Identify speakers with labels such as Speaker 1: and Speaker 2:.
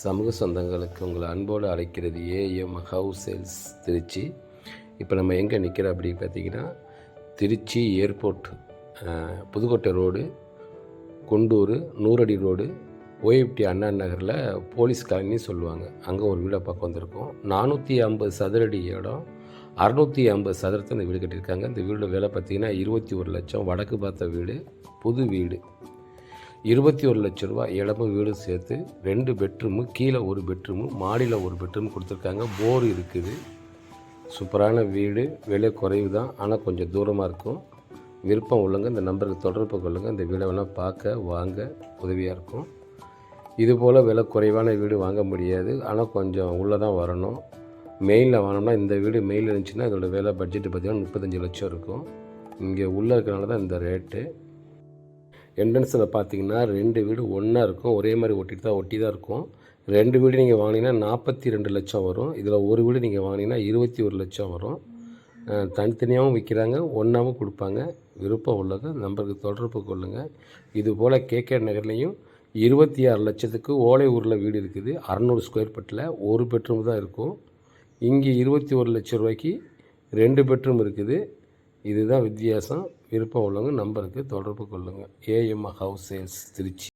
Speaker 1: சமூக சொந்தங்களுக்கு உங்களை அன்போடு அழைக்கிறது ஏஎம் ஹவுஸ் சேல்ஸ் திருச்சி. இப்போ நம்ம எங்கே நிற்கிறோம் அப்படின்னு பார்த்தீங்கன்னா திருச்சி ஏர்போர்ட் புதுக்கோட்டை ரோடு குண்டூர் நூறடி ரோடு ஓஎஃப்டி அண்ணா நகரில் போலீஸ் காலனி சொல்லுவாங்க. அங்கே ஒரு வீடை பக்கம் வந்திருக்கோம். நானூற்றி ஐம்பது சதுரடி இடம் அறநூற்றி ஐம்பது சதுரத்தை இந்த வீடு கட்டியிருக்காங்க. இந்த வீடு விலை பார்த்தீங்கன்னா இருபத்தி ஒரு லட்சம். வடக்கு பார்த்த வீடு புது வீடு. இருபத்தி ஒரு லட்ச ரூபா இடமும் வீடும் சேர்த்து ரெண்டு பெட்ரூமு கீழே ஒரு பெட்ரூமு மாடியில் ஒரு பெட்ரூம் கொடுத்துருக்காங்க. போர் இருக்குது. சூப்பரான வீடு. விலை குறைவு தான். ஆனால் கொஞ்சம் தூரமாக இருக்கும். விருப்பம் உள்ளவங்க இந்த நம்பருக்கு தொடர்பு கொள்ளுங்கள் இந்த வீடை வேணால் பார்க்க வாங்க. உதவியாக இருக்கும். இது போல் விலை குறைவான வீடு வாங்க முடியாது. ஆனால் கொஞ்சம் உள்ளே தான் வரணும். மெயினில் வாங்கினோம்னா இந்த வீடு மெயில் இருந்துச்சுன்னா இதோட விலை பட்ஜெட்டு பார்த்தீங்கன்னா முப்பத்தஞ்சு லட்சம் இருக்கும். இங்கே உள்ளே இருக்கிறனால தான் இந்த ரேட்டு. என்ட்ரன்ஸில் பார்த்தீங்கன்னா ரெண்டு வீடு ஒன்றா இருக்கும். ஒரே மாதிரி ஒட்டிட்டு தான் ஒட்டி தான் இருக்கும். ரெண்டு வீடு நீங்கள் வாங்கினீங்கன்னா நாற்பத்தி ரெண்டு லட்சம் வரும். இதில் ஒரு வீடு நீங்கள் வாங்கினீங்கன்னா இருபத்தி ஒரு லட்சம் வரும். தனித்தனியாகவும் விற்கிறாங்க ஒன்றாவும் கொடுப்பாங்க. விருப்பம் உள்ளது நம்பருக்கு தொடர்பு கொள்ளுங்கள் இது போல் கேகே நகர்லேயும் இருபத்தி ஆறு லட்சத்துக்கு ஓலை ஊரில் வீடு இருக்குது. அறநூறு ஸ்கொயர் ஃபீட்டில் ஒரு பெட்ரூம் தான் இருக்கும். இங்கே இருபத்தி ஒரு லட்ச ரூபாய்க்கு ரெண்டு பெட்ரூம் இருக்குது. இதுதான் வித்தியாசம். விருப்பம் உள்ளவங்க நம்பருக்கு தொடர்பு கொள்ளுங்கள் ஏஎம் ஹவுஸ் சேல்ஸ் திருச்சி.